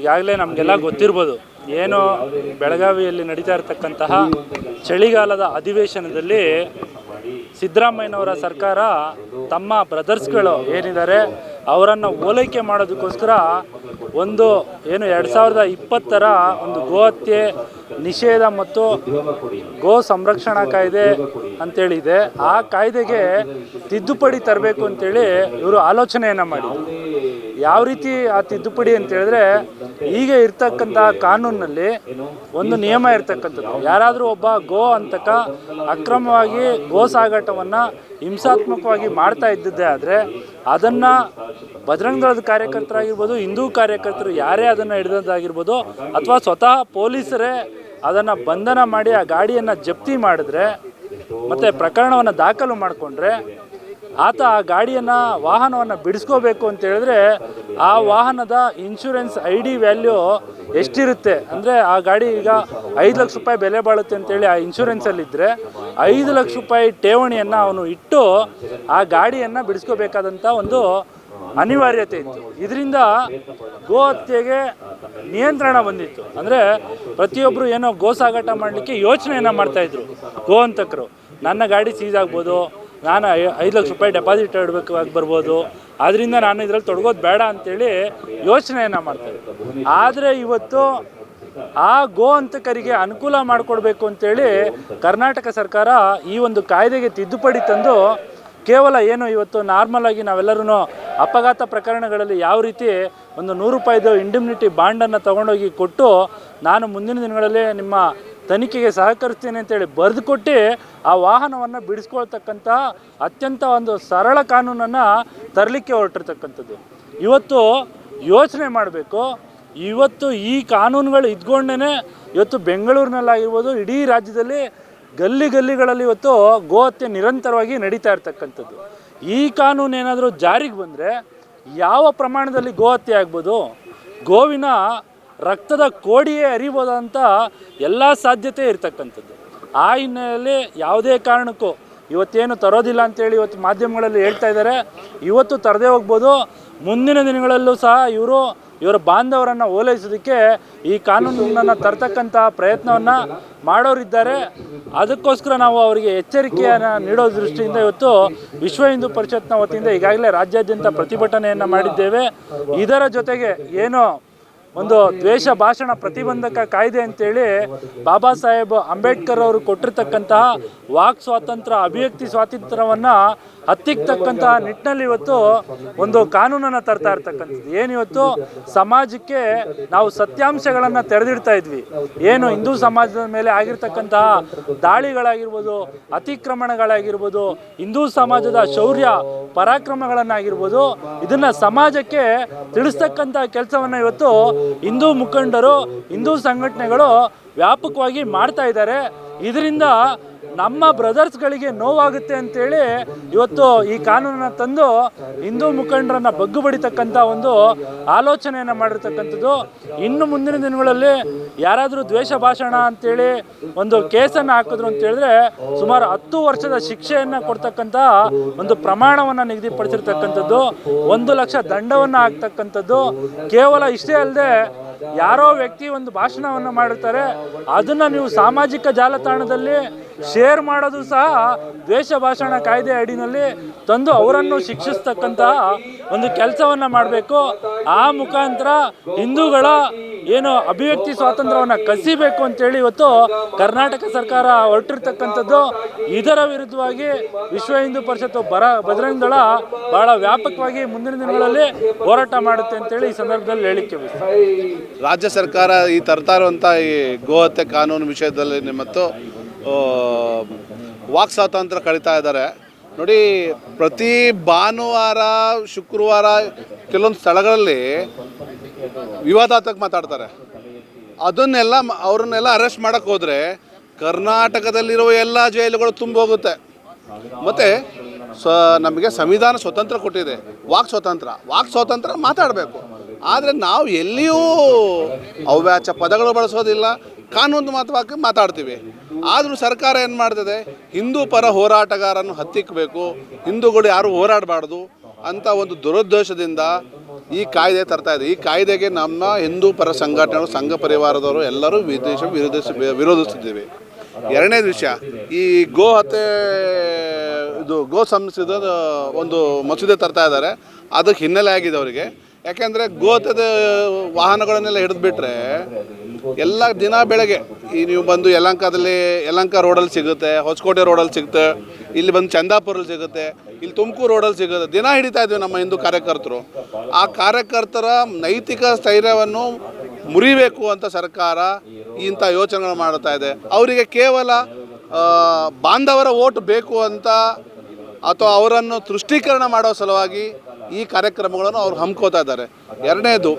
ಈಗಾಗಲೇ ನಮಗೆಲ್ಲ ಗೊತ್ತಿರ್ಬೋದು. ಏನು ಬೆಳಗಾವಿಯಲ್ಲಿ ನಡೀತಾ ಇರತಕ್ಕಂತಹ ಚಳಿಗಾಲದ ಅಧಿವೇಶನದಲ್ಲಿ ಸಿದ್ದರಾಮಯ್ಯನವರ ಸರ್ಕಾರ ತಮ್ಮ ಬ್ರದರ್ಸ್ಗಳು ಏನಿದ್ದಾರೆ ಅವರನ್ನು ಓಲೈಕೆ ಮಾಡೋದಕ್ಕೋಸ್ಕರ ಒಂದು ಏನು ಎರಡು ಸಾವಿರದ ಇಪ್ಪತ್ತರ ಒಂದು ಗೋಹತ್ಯೆ ನಿಷೇಧ ಮತ್ತು ಗೋ ಸಂರಕ್ಷಣಾ ಕಾಯ್ದೆ ಅಂತೇಳಿದೆ. ಆ ಕಾಯ್ದೆಗೆ ತಿದ್ದುಪಡಿ ತರಬೇಕು ಅಂತೇಳಿ ಇವರು ಆಲೋಚನೆಯನ್ನು ಮಾಡಿದರು. ಯಾವ ರೀತಿ ಆ ತಿದ್ದುಪಡಿ ಅಂತ ಹೇಳಿದ್ರೆ ಈಗ ಇರ್ತಕ್ಕಂಥ ಕಾನೂನಲ್ಲಿ ಒಂದು ನಿಯಮ ಇರ್ತಕ್ಕಂಥದ್ದು. ಯಾರಾದರೂ ಒಬ್ಬ ಗೋ ಅಂತಕ ಅಕ್ರಮವಾಗಿ ಗೋ ಸಾಗಾಟವನ್ನು ಹಿಂಸಾತ್ಮಕವಾಗಿ ಮಾಡ್ತಾ ಇದ್ದಿದ್ದೇ ಆದರೆ ಅದನ್ನು ಬಜರಂಗದಳದ ಕಾರ್ಯಕರ್ತರಾಗಿರ್ಬೋದು, ಹಿಂದೂ ಕಾರ್ಯಕರ್ತರು ಯಾರೇ ಅದನ್ನು ಹಿಡಿದಂತಾಗಿರ್ಬೋದು ಅಥವಾ ಸ್ವತಃ ಪೊಲೀಸರೇ ಅದನ್ನು ಬಂಧನ ಮಾಡಿ ಆ ಗಾಡಿಯನ್ನು ಜಪ್ತಿ ಮಾಡಿದ್ರೆ ಮತ್ತು ಪ್ರಕರಣವನ್ನು ದಾಖಲು ಮಾಡಿಕೊಂಡ್ರೆ ಆತ ಆ ಗಾಡಿಯನ್ನು, ವಾಹನವನ್ನು ಬಿಡಿಸ್ಕೋಬೇಕು ಅಂತ ಹೇಳಿದ್ರೆ ಆ ವಾಹನದ ಇನ್ಶೂರೆನ್ಸ್ ಐ ಡಿ ವ್ಯಾಲ್ಯೂ ಎಷ್ಟಿರುತ್ತೆ? ಅಂದರೆ ಆ ಗಾಡಿ ಈಗ ಐದು ಲಕ್ಷ ರೂಪಾಯಿ ಬೆಲೆ ಬಾಳುತ್ತೆ ಅಂತೇಳಿ ಆ ಇನ್ಶೂರೆನ್ಸಲ್ಲಿದ್ದರೆ ಐದು ಲಕ್ಷ ರೂಪಾಯಿ ಠೇವಣಿಯನ್ನು ಅವನು ಇಟ್ಟು ಆ ಗಾಡಿಯನ್ನು ಬಿಡಿಸ್ಕೋಬೇಕಾದಂಥ ಒಂದು ಅನಿವಾರ್ಯತೆ ಇತ್ತು. ಇದರಿಂದ ಗೋ ಹತ್ಯೆಗೆ ನಿಯಂತ್ರಣ ಬಂದಿತ್ತು. ಅಂದರೆ ಪ್ರತಿಯೊಬ್ಬರು ಏನೋ ಗೋ ಸಾಗಾಟ ಮಾಡಲಿಕ್ಕೆ ಯೋಚನೆಯನ್ನು ಮಾಡ್ತಾಯಿದ್ರು ಗೋ ಹಂತಕರು. ನನ್ನ ಗಾಡಿ ಸೀಜ್ ಆಗ್ಬೋದು ನಾನು ಐದು ಲಕ್ಷ ರೂಪಾಯಿ ಡೆಪಾಸಿಟ್ ಇಡಬೇಕು ಆಗಿ ಬರ್ಬೋದು. ಆದ್ದರಿಂದ ನಾನು ಇದರಲ್ಲಿ ತೊಡಗೋದು ಬೇಡ ಅಂತೇಳಿ ಯೋಚನೆಯನ್ನು ಮಾಡ್ತಾರೆ ಆದರೆ ಇವತ್ತು ಆ ಗೋ ಹಂತಕರಿಗೆ ಅನುಕೂಲ ಮಾಡಿಕೊಡ್ಬೇಕು ಅಂತೇಳಿ ಕರ್ನಾಟಕ ಸರ್ಕಾರ ಈ ಒಂದು ಕಾಯ್ದೆಗೆ ತಿದ್ದುಪಡಿ ತಂದು ಕೇವಲ ಏನು ಇವತ್ತು ನಾರ್ಮಲ್ ಆಗಿ ನಾವೆಲ್ಲರೂ ಅಪಘಾತ ಪ್ರಕರಣಗಳಲ್ಲಿ ಯಾವ ರೀತಿ ಒಂದು ನೂರು ರೂಪಾಯಿದು ಇಂಡಿಮ್ನಿಟಿ ಬಾಂಡನ್ನು ತಗೊಂಡೋಗಿ ಕೊಟ್ಟು ನಾನು ಮುಂದಿನ ದಿನಗಳಲ್ಲಿ ನಿಮ್ಮ ತನಿಖೆಗೆ ಸಹಕರಿಸ್ತೇನೆ ಅಂತೇಳಿ ಬರೆದು ಕೊಟ್ಟು ಆ ವಾಹನವನ್ನು ಬಿಡಿಸ್ಕೊಳ್ತಕ್ಕಂಥ ಅತ್ಯಂತ ಒಂದು ಸರಳ ಕಾನೂನನ್ನು ತರಲಿಕ್ಕೆ ಹೊರಟಿರ್ತಕ್ಕಂಥದ್ದು. ಇವತ್ತು ಯೋಚನೆ ಮಾಡಬೇಕು. ಇವತ್ತು ಈ ಕಾನೂನುಗಳು ಇದ್ಕೊಂಡೇ ಇವತ್ತು ಬೆಂಗಳೂರಿನಲ್ಲಾಗಿರ್ಬೋದು, ಇಡೀ ರಾಜ್ಯದಲ್ಲಿ ಗಲ್ಲಿ ಗಲ್ಲಿಗಳಲ್ಲಿ ಇವತ್ತು ಗೋಹತ್ಯೆ ನಿರಂತರವಾಗಿ ನಡೀತಾ ಇರ್ತಕ್ಕಂಥದ್ದು. ಈ ಕಾನೂನು ಏನಾದರೂ ಜಾರಿಗೆ ಬಂದರೆ ಯಾವ ಪ್ರಮಾಣದಲ್ಲಿ ಗೋಹತ್ಯೆ ಆಗ್ಬೋದು? ಗೋವಿನ ರಕ್ತದ ಕೋಡಿಯೇ ಅರಿಬೋದಂಥ ಎಲ್ಲ ಸಾಧ್ಯತೆ ಇರತಕ್ಕಂಥದ್ದು. ಆ ಹಿನ್ನೆಲೆಯಲ್ಲಿ ಯಾವುದೇ ಕಾರಣಕ್ಕೂ ಇವತ್ತೇನು ತರೋದಿಲ್ಲ ಅಂತೇಳಿ ಇವತ್ತು ಮಾಧ್ಯಮಗಳಲ್ಲಿ ಹೇಳ್ತಾ ಇದ್ದಾರೆ. ಇವತ್ತು ತರದೇ ಹೋಗ್ಬೋದು. ಮುಂದಿನ ದಿನಗಳಲ್ಲೂ ಸಹ ಇವರು, ಇವರ ಬಾಂಧವರನ್ನು ಓಲೈಸೋದಕ್ಕೆ ಈ ಕಾನೂನನ್ನು ತರ್ತಕ್ಕಂಥ ಪ್ರಯತ್ನವನ್ನು ಮಾಡೋರಿದ್ದಾರೆ. ಅದಕ್ಕೋಸ್ಕರ ನಾವು ಅವರಿಗೆ ಎಚ್ಚರಿಕೆಯನ್ನು ನೀಡೋ ದೃಷ್ಟಿಯಿಂದ ಇವತ್ತು ವಿಶ್ವ ಹಿಂದೂ ಪರಿಷತ್ನ ವತಿಯಿಂದ ಈಗಾಗಲೇ ರಾಜ್ಯಾದ್ಯಂತ ಪ್ರತಿಭಟನೆಯನ್ನು ಮಾಡಿದ್ದೇವೆ. ಇದರ ಜೊತೆಗೆ ಏನು ಒಂದು ದ್ವೇಷ ಭಾಷಣ ಪ್ರತಿಬಂಧಕ ಕಾಯ್ದೆ ಅಂತೇಳಿ ಬಾಬಾ ಸಾಹೇಬ್ ಅಂಬೇಡ್ಕರ್ ಅವರು ಕೊಟ್ಟಿರ್ತಕ್ಕಂತಹ ವಾಕ್ ಸ್ವಾತಂತ್ರ್ಯ, ಅಭಿವ್ಯಕ್ತಿ ಸ್ವಾತಂತ್ರ್ಯವನ್ನು ಹತ್ತಿಕ್ಕತಕ್ಕಂತಹ ನಿಟ್ಟಿನಲ್ಲಿ ಇವತ್ತು ಒಂದು ಕಾನೂನನ್ನು ತರ್ತಾ ಇರ್ತಕ್ಕಂಥದ್ದು. ಏನು ಇವತ್ತು ಸಮಾಜಕ್ಕೆ ನಾವು ಸತ್ಯಾಂಶಗಳನ್ನು ತೆರೆದಿಡ್ತಾ ಇದ್ವಿ. ಏನು ಹಿಂದೂ ಸಮಾಜದ ಮೇಲೆ ಆಗಿರ್ತಕ್ಕಂತಹ ದಾಳಿಗಳಾಗಿರ್ಬೋದು, ಅತಿಕ್ರಮಣಗಳಾಗಿರ್ಬೋದು, ಹಿಂದೂ ಸಮಾಜದ ಶೌರ್ಯ ಪರಾಕ್ರಮಗಳನ್ನಾಗಿರ್ಬೋದು, ಇದನ್ನ ಸಮಾಜಕ್ಕೆ ತಿಳಿಸ್ತಕ್ಕಂಥ ಕೆಲಸವನ್ನು ಇವತ್ತು ಹಿಂದೂ ಮುಖಂಡರು, ಹಿಂದೂ ಸಂಘಟನೆಗಳು ವ್ಯಾಪಕವಾಗಿ ಮಾಡ್ತಾ ಇದ್ದಾರೆ. ಇದರಿಂದ ನಮ್ಮ ಬ್ರದರ್ಸ್ಗಳಿಗೆ ನೋವಾಗುತ್ತೆ ಅಂತೇಳಿ ಇವತ್ತು ಈ ಕಾನೂನನ್ನು ತಂದು ಹಿಂದೂ ಮುಖಂಡರನ್ನು ಬಗ್ಗು ಬಡಿತಕ್ಕಂಥ ಒಂದು ಆಲೋಚನೆಯನ್ನು ಮಾಡಿರ್ತಕ್ಕಂಥದ್ದು. ಇನ್ನು ಮುಂದಿನ ದಿನಗಳಲ್ಲಿ ಯಾರಾದರೂ ದ್ವೇಷ ಭಾಷಣ ಅಂತೇಳಿ ಒಂದು ಕೇಸನ್ನು ಹಾಕಿದ್ರು ಅಂತ ಹೇಳಿದ್ರೆ ಸುಮಾರು ಹತ್ತು ವರ್ಷದ ಶಿಕ್ಷೆಯನ್ನು ಕೊಡ್ತಕ್ಕಂಥ ಒಂದು ಪ್ರಮಾಣವನ್ನು ನಿಗದಿಪಡಿಸಿರ್ತಕ್ಕಂಥದ್ದು. ಒಂದು ಲಕ್ಷ ದಂಡವನ್ನು ಹಾಕ್ತಕ್ಕಂಥದ್ದು. ಕೇವಲ ಇಷ್ಟೇ ಅಲ್ಲದೆ ಯಾರೋ ವ್ಯಕ್ತಿ ಒಂದು ಭಾಷಣವನ್ನು ಮಾಡಿರ್ತಾರೆ. ಅದನ್ನು ನೀವು ಸಾಮಾಜಿಕ ಜಾಲತಾಣದಲ್ಲಿ ಶೇರ್ ಮಾಡೋದು ಸಹ ದ್ವೇಷ ಭಾಷಣ ಕಾಯ್ದೆ ಅಡಿನಲ್ಲಿ ತಂದು ಅವರನ್ನು ಶಿಕ್ಷಿಸ್ತಕ್ಕಂತಹ ಒಂದು ಕೆಲಸವನ್ನು ಮಾಡಬೇಕು. ಆ ಮುಖಾಂತರ ಹಿಂದೂಗಳ ಏನು ಅಭಿವ್ಯಕ್ತಿ ಸ್ವಾತಂತ್ರ್ಯವನ್ನು ಕಸಿಬೇಕು ಅಂತೇಳಿ ಇವತ್ತು ಕರ್ನಾಟಕ ಸರ್ಕಾರ ಹೊರಟಿರ್ತಕ್ಕಂಥದ್ದು. ಇದರ ವಿರುದ್ಧವಾಗಿ ವಿಶ್ವ ಹಿಂದೂ ಪರಿಷತ್ತು ಬರ ಬಜರಂಗ ದಳ ಬಹಳ ವ್ಯಾಪಕವಾಗಿ ಮುಂದಿನ ದಿನಗಳಲ್ಲಿ ಹೋರಾಟ ಮಾಡುತ್ತೆ ಅಂತೇಳಿ ಈ ಸಂದರ್ಭದಲ್ಲಿ ಹೇಳಿಕೆ ರಾಜ್ಯ ಸರ್ಕಾರ ಈ ತರ್ತಾ ಇರುವಂತಹ ಈ ಗೋಹತ್ಯೆ ಕಾನೂನು ವಿಷಯದಲ್ಲಿ ಮತ್ತು ವಾಕ್ ಸ್ವಾತಂತ್ರ್ಯ ಕಳೀತಾ ಇದ್ದಾರೆ. ನೋಡಿ, ಪ್ರತಿ ಭಾನುವಾರ, ಶುಕ್ರವಾರ ಕೆಲವೊಂದು ಸ್ಥಳಗಳಲ್ಲಿ ವಿವಾದಾತ್ಮಕ ಮಾತಾಡ್ತಾರೆ. ಅದನ್ನೆಲ್ಲ ಅವ್ರನ್ನೆಲ್ಲ ಅರೆಸ್ಟ್ ಮಾಡೋಕ್ಕೆ ಹೋದರೆ ಕರ್ನಾಟಕದಲ್ಲಿರುವ ಎಲ್ಲ ಜೈಲುಗಳು ತುಂಬ ಹೋಗುತ್ತೆ. ಮತ್ತು ಸ, ನಮಗೆ ಸಂವಿಧಾನ ಸ್ವತಂತ್ರ ಕೊಟ್ಟಿದೆ. ವಾಕ್ ಸ್ವಾತಂತ್ರ್ಯ. ವಾಕ್ ಸ್ವಾತಂತ್ರ್ಯ ಮಾತಾಡಬೇಕು. ಆದರೆ ನಾವು ಎಲ್ಲಿಯೂ ಅವ್ಯಾಚ ಪದಗಳು ಬಳಸೋದಿಲ್ಲ, ಕಾನೂನು ಮಾತವಾಗಿ ಮಾತಾಡ್ತೀವಿ. ಆದರೂ ಸರ್ಕಾರ ಏನು ಮಾಡ್ತದೆ? ಹಿಂದೂ ಪರ ಹೋರಾಟಗಾರನ್ನು ಹತ್ತಿಕ್ಕಬೇಕು ಹಿಂದೂಗಳು ಯಾರು ಹೋರಾಡಬಾರ್ದು ಅಂತ ಒಂದು ದುರುದ್ದೇಶದಿಂದ ಈ ಕಾಯ್ದೆ ತರ್ತಾ ಇದೆ. ಈ ಕಾಯ್ದೆಗೆ ನಮ್ಮ ಹಿಂದೂ ಪರ ಸಂಘಟನೆಗಳು, ಸಂಘ ಪರಿವಾರದವರು ಎಲ್ಲರೂ ವಿದೇಶ ವಿರೋಧಿಸ ವಿರೋಧಿಸುತ್ತಿದ್ದೀವಿ. ಎರಡನೇ ವಿಷಯ, ಈ ಗೋ ಹತ್ಯೆ, ಇದು ಗೋ ಸಂಸ್ಥದ ಒಂದು ಮಸೂದೆ ತರ್ತಾ ಇದ್ದಾರೆ. ಅದಕ್ಕೆ ಹಿನ್ನೆಲೆ ಆಗಿದೆ ಅವರಿಗೆ. ಯಾಕೆಂದರೆ ಗೋತದ ವಾಹನಗಳನ್ನೆಲ್ಲ ಹಿಡಿದ್ಬಿಟ್ರೆ ಎಲ್ಲ ದಿನ ಬೆಳಗ್ಗೆ ಈ ನೀವು ಬಂದು ಯಲಂಕದಲ್ಲಿ, ಯಲಂಕ ರೋಡಲ್ಲಿ ಸಿಗುತ್ತೆ, ಹೊಸಕೋಟೆ ರೋಡಲ್ಲಿ ಸಿಗುತ್ತೆ, ಇಲ್ಲಿ ಬಂದು ಚಂದಾಪುರಲ್ಲಿ ಸಿಗುತ್ತೆ, ಇಲ್ಲಿ ತುಮಕೂರು ರೋಡಲ್ಲಿ ಸಿಗುತ್ತೆ, ದಿನ ಹಿಡಿತಾ ಇದ್ವಿ ನಮ್ಮ ಹಿಂದೂ ಕಾರ್ಯಕರ್ತರು. ಆ ಕಾರ್ಯಕರ್ತರ ನೈತಿಕ ಸ್ಥೈರ್ಯವನ್ನು ಮುರಿಬೇಕು ಅಂತ ಸರ್ಕಾರ ಇಂಥ ಯೋಚನೆಗಳು ಮಾಡ್ತಾ ಇದೆ. ಅವರಿಗೆ ಕೇವಲ ಬಾಂಧವರ ಓಟ್ ಬೇಕು ಅಂತ ಅಥವಾ ಅವರನ್ನು ತುಷ್ಟೀಕರಣ ಮಾಡೋ ಸಲುವಾಗಿ ಈ ಕಾರ್ಯಕ್ರಮಗಳನ್ನು ಅವ್ರು ಹಮ್ಕೋತಾ ಇದ್ದಾರೆ. ಎರಡನೇದು,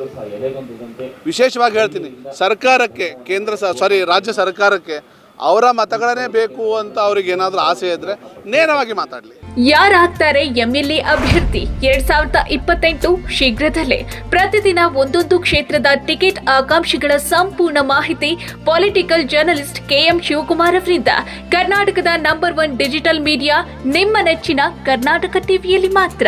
ವಿಶೇಷವಾಗಿ ಹೇಳ್ತೀನಿ, ಸರ್ಕಾರಕ್ಕೆ, ಕೇಂದ್ರ ಸಾರಿ ರಾಜ್ಯ ಸರ್ಕಾರಕ್ಕೆ ಅವರ ಮತಗಳನ್ನೇ ಬೇಕು ಅಂತ ಅವ್ರಿಗೆ ಏನಾದರೂ ಆಸೆ ಇದ್ರೆ ನೇರವಾಗಿ ಮಾತಾಡಲಿ. ಯಾರಾಗ್ತಾರೆ ಎಂಎಲ್ಎ ಅಭ್ಯರ್ಥಿ? ಎರಡ್ ಸಾವಿರದ ಇಪ್ಪತ್ತೆಂಟು ಶೀಘ್ರದಲ್ಲೇ. ಪ್ರತಿದಿನ ಒಂದೊಂದು ಕ್ಷೇತ್ರದ ಟಿಕೆಟ್ ಆಕಾಂಕ್ಷಿಗಳ ಸಂಪೂರ್ಣ ಮಾಹಿತಿ ಪೊಲಿಟಿಕಲ್ ಜರ್ನಲಿಸ್ಟ್ ಕೆಎಂ ಶಿವಕುಮಾರ್ ಅವರಿಂದ. ಕರ್ನಾಟಕದ ನಂಬರ್ ಒನ್ ಡಿಜಿಟಲ್ ಮೀಡಿಯಾ, ನಿಮ್ಮ ನೆಚ್ಚಿನ ಕರ್ನಾಟಕ ಟಿವಿಯಲ್ಲಿ ಮಾತ್ರ.